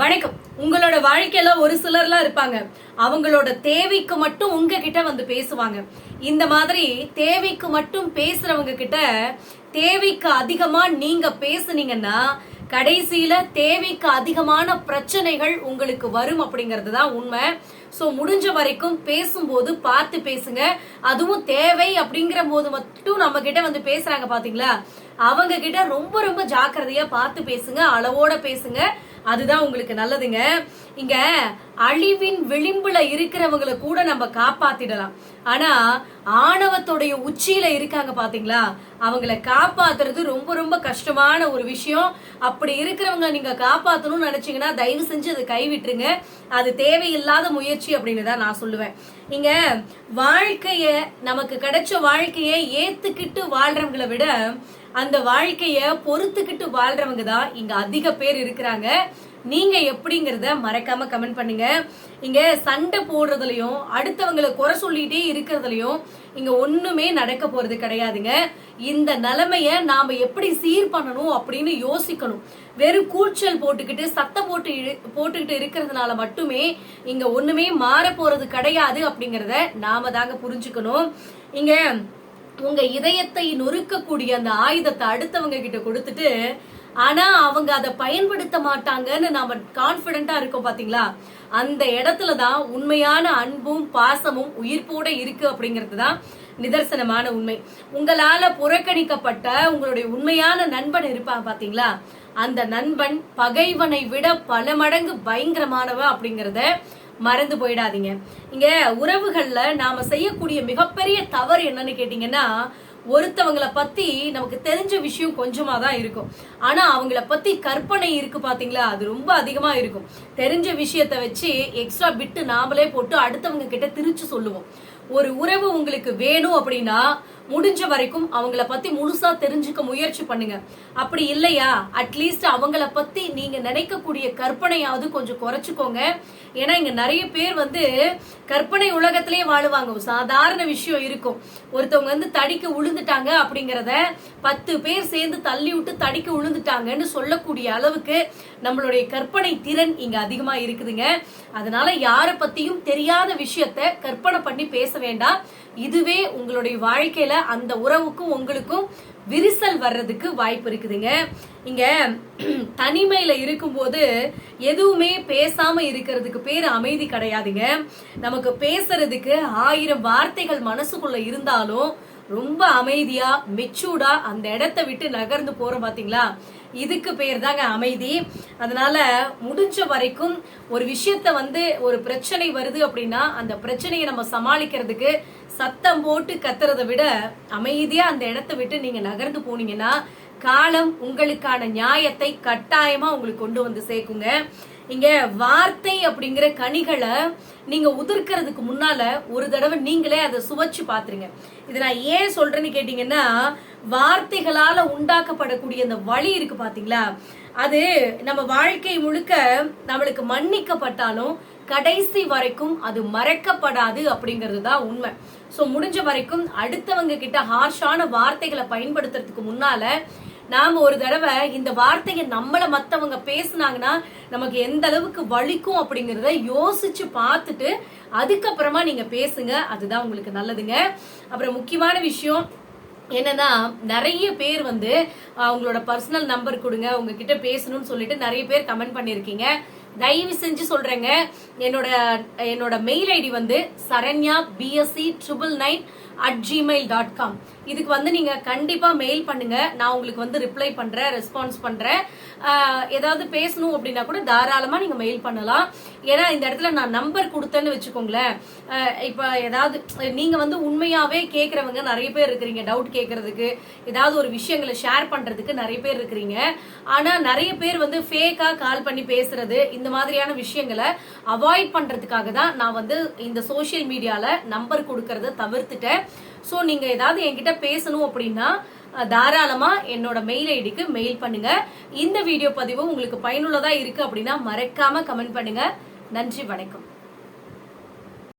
வணக்கம். உங்களோட வாழ்க்கையில ஒரு சிலர்லாம் இருப்பாங்க. அவங்களோட தேவைக்கு மட்டும் உங்ககிட்ட வந்து பேசுவாங்க. இந்த மாதிரி தேவைக்கு மட்டும் பேசுறவங்க கிட்ட தேவைக்கு அதிகமா நீங்க பேசுனீங்கன்னா கடைசியில தேவைக்கு அதிகமான பிரச்சனைகள் உங்களுக்கு வரும் அப்படிங்கிறது தான் உண்மை. சோ முடிஞ்ச வரைக்கும் பேசும்போது பார்த்து பேசுங்க. அதுவும் தேவை அப்படிங்கிற போது மட்டும் நம்ம கிட்ட வந்து பேசுறாங்க பாத்தீங்களா? அவங்க கிட்ட ரொம்ப ரொம்ப ஜாக்கிரதையா பார்த்து பேசுங்க அளவோட பேசுங்க. அதுதான் உங்களுக்கு நல்லதுங்க. இங்க அழிவின் விளிம்புல இருக்கிறவங்கள கூட நம்ம காப்பாத்திடலாம். ஆனா ஆணவத்துடைய உச்சியில இருக்காங்க பாத்தீங்களா? அவங்கள காப்பாத்துறது ரொம்ப ரொம்ப கஷ்டமான ஒரு விஷயம். அப்படி இருக்கிறவங்க நீங்க காப்பாத்தணும்னு நினைச்சீங்கன்னா தயவு செஞ்சு அதை கைவிட்டுருங்க. அது தேவையில்லாத முயற்சி அப்படின்னு தான் நான் சொல்லுவேன். இங்க வாழ்க்கைய நமக்கு கிடைச்ச வாழ்க்கையை ஏத்துக்கிட்டு வாழ்றவங்களை விட அந்த வாழ்க்கைய பொறுத்துக்கிட்டு வாழ்றவங்க தான் இங்க அதிக பேர் இருக்கிறாங்க. நீங்க எப்படிங்கிறத மறக்காம கமெண்ட் பண்ணுங்க. இங்க சண்டை போடுறதுலயும் அடுத்தவங்களை குறை சொல்லிட்டே இருக்கிறதுலயும் இங்க ஒண்ணுமே நடக்க போறது கிடையாதுங்க. இந்த நிலைமைய நாம எப்படி சீர் பண்ணணும் அப்படின்னு யோசிக்கணும். வெறும் கூச்சல் போட்டுக்கிட்டு சத்தம் போட்டு போட்டுக்கிட்டு இருக்கிறதுனால மட்டுமே இங்க ஒண்ணுமே மாற போறது கிடையாது அப்படிங்கறத நாம தாங்க புரிஞ்சுக்கணும். இங்க உங்க இதயத்தை நொறுக்கக்கூடிய அந்த ஆயுதத்தை அடுத்தவங்க கிட்ட கொடுத்துட்டு ஆனா அவங்க அதை பயன்படுத்த மாட்டாங்கன்னு நாம கான்பிடண்டா இருக்கோம் பாத்தீங்களா? அந்த இடத்துல தான் உண்மையான அன்பும் பாசமும் உயிர்ப்போட இருக்கு அப்படிங்கிறது தான் நிதர்சனமான உண்மை. உங்களால புறக்கணிக்கப்பட்ட உங்களுடைய உண்மையான நண்பன் இருப்பான் பாத்தீங்களா? அந்த நண்பன் பகைவனை விட பல மடங்கு பயங்கரமானவ அப்படிங்கிறத மறந்து போயிடாதீங்க. இங்க உறவுகள்ல நாம செய்யக்கூடிய மிகப்பெரிய தவறு என்னன்னு கேட்டீங்கன்னா ஒருத்தவங்கள பத்தி நமக்கு தெரிஞ்ச விஷயம் கொஞ்சமா தான் இருக்கும். ஆனா அவங்கள பத்தி கற்பனை இருக்கு பாத்தீங்களா? அது ரொம்ப அதிகமா இருக்கும். தெரிஞ்ச விஷயத்த வச்சு எக்ஸ்ட்ரா பிட்டு நாமளே போட்டு அடுத்தவங்க கிட்ட திரிச்சு சொல்லுவோம். ஒரு உறவு உங்களுக்கு வேணும் அப்படின்னா முடிஞ்ச வரைக்கும் அவங்கள பத்தி முழுசா தெரிஞ்சுக்க முயற்சி பண்ணுங்க. அப்படி இல்லையா? அட்லீஸ்ட் அவங்கள பத்தி நீங்க நினைக்கக்கூடிய கற்பனையாவது கொஞ்சம் குறைச்சுக்கோங்க. ஏன்னா இங்க நிறைய பேர் வந்து கற்பனை உலகத்திலேயே வாழுவாங்க. சாதாரண விஷயம் இருக்கும். ஒருத்தவங்க வந்து தடிக்கு உளுந்துட்டாங்க அப்படிங்கிறத பத்து பேர் சேர்ந்து தள்ளி விட்டு தடிக்கு விழுந்துட்டாங்கன்னு சொல்லக்கூடிய அளவுக்கு நம்மளுடைய கற்பனை திறன் இங்க அதிகமா இருக்குதுங்க. அதனால யாரை பத்தியும் தெரியாத விஷயத்த கற்பனை பண்ணி பேச வேண்டாம். இதுவே உங்களுடைய வாழ்க்கையில அந்த உறவுக்கும் உங்களுக்கும் விரிசல் வர்றதுக்கு வாய்ப்பு இருக்குதுங்க. இங்க தனிமையில இருக்கும்போது எதுவுமே பேசாம இருக்கிறதுக்கு பேர் அமைதி கிடையாதுங்க. நமக்கு பேசுறதுக்கு ஆயிரம் வார்த்தைகள் மனசுக்குள்ள இருந்தாலும் ரொம்ப அமைதியா மெச்சூர்டா அந்த இடத்த விட்டு நகர்ந்து போறோம் பாத்தீங்களா? இதுக்கு பேர் தாங்க அமைதி. அதனால முடிஞ்ச வரைக்கும் ஒரு விஷயத்த வந்து ஒரு பிரச்சனை வருது அப்படின்னா அந்த பிரச்சனையை நம்ம சமாளிக்கிறதுக்கு சத்தம் போட்டு கத்துறதை விட அமைதியா அந்த இடத்த விட்டு நீங்க நகர்ந்து போனீங்கன்னா காலம் உங்களுக்கான நியாயத்தை கட்டாயமா உங்களுக்கு கொண்டு வந்து சேர்க்குங்க. இங்க வார்த்தை அப்படிங்கிற கனிகளை நீங்க உதிர்க்கிறதுக்கு முன்னால ஒரு தடவை நீங்களே அதை சுவைச்சு பாத்துருங்க. இதை நான் ஏன் சொல்றேன்னு கேட்டீங்கன்னா வார்த்தைகளால உண்டாக்கப்படக்கூடிய அந்த வழி இருக்கு பாத்தீங்களா? அது நம்ம வாழ்க்கை முழுக்க நம்மளுக்கு மன்னிக்கப்பட்டாலும் கடைசி வரைக்கும் அது மறக்கப்படாது அப்படிங்கிறது தான் உண்மை. ஸோ முடிஞ்ச வரைக்கும் அடுத்தவங்க கிட்ட ஹார்ஷான வார்த்தைகளை பயன்படுத்துறதுக்கு முன்னால நாம ஒரு தடவை இந்த வார்த்தையை நம்மள மத்தவங்க பேசுனாங்கன்னா நமக்கு எந்த அளவுக்கு வலிக்கும் அப்படிங்கறத யோசிச்சு பார்த்துட்டு அதுக்கப்புறமா நீங்க பேசுங்க. அதுதான் உங்களுக்கு நல்லதுங்க. அப்புறம் முக்கியமான விஷயம் என்னன்னா நிறைய பேர் வந்து அவங்களோட உங்களோட பர்சனல் நம்பர் கொடுங்க. உங்ககிட்ட பேசணும்னு சொல்லிட்டு நிறைய பேர் கமெண்ட் பண்ணிருக்கீங்க தயவு செஞ்சு சொல்றேங்க. என்னோட என்னோட மெயில் ஐடி வந்து Saranya BSC triple nine at Gmail dot com இதுக்கு வந்து நீங்க கண்டிப்பா மெயில் பண்ணுங்க. நான் உங்களுக்கு வந்து ரிப்ளை பண்றேன் ரெஸ்பான்ஸ் பண்றேன். ஏதாவது பேசணும் அப்படின்னா கூட தாராளமா நீங்க மெயில் பண்ணலாம். ஏன்னா இந்த இடத்துல நான் நம்பர் கொடுத்தேன்னு வச்சுக்கோங்களேன். இப்போ இப்ப ஏதாவது நீங்க வந்து உண்மையாவே கேட்குறவங்க நிறைய பேர் இருக்கிறீங்க டவுட் கேட்குறதுக்கு ஏதாவது ஒரு விஷயங்களை ஷேர் பண்றதுக்கு நிறைய பேர் இருக்கிறீங்க. ஆனா நிறைய பேர் வந்து ஃபேக்கா கால் பண்ணி பேசுறது இந்த மாதிரியான விஷயங்களை அவாய்ட் பண்றதுக்காக தான் நான் வந்து இந்த சோஷியல் மீடியால நம்பர் கொடுக்கறத தவிர்த்துட்டேன். ஸோ நீங்கள் ஏதாவது என்கிட்ட பேசணும் அப்படின்னா தாராளமாக தாராளமா என்னோட மெயில் ஐடிக்கு மெயில் பண்ணுங்க. இந்த வீடியோ பதிவு உங்களுக்கு பயனுள்ளதா இருக்கு அப்படின்னா மறக்காம கமெண்ட் பண்ணுங்க. நன்றி வணக்கம்.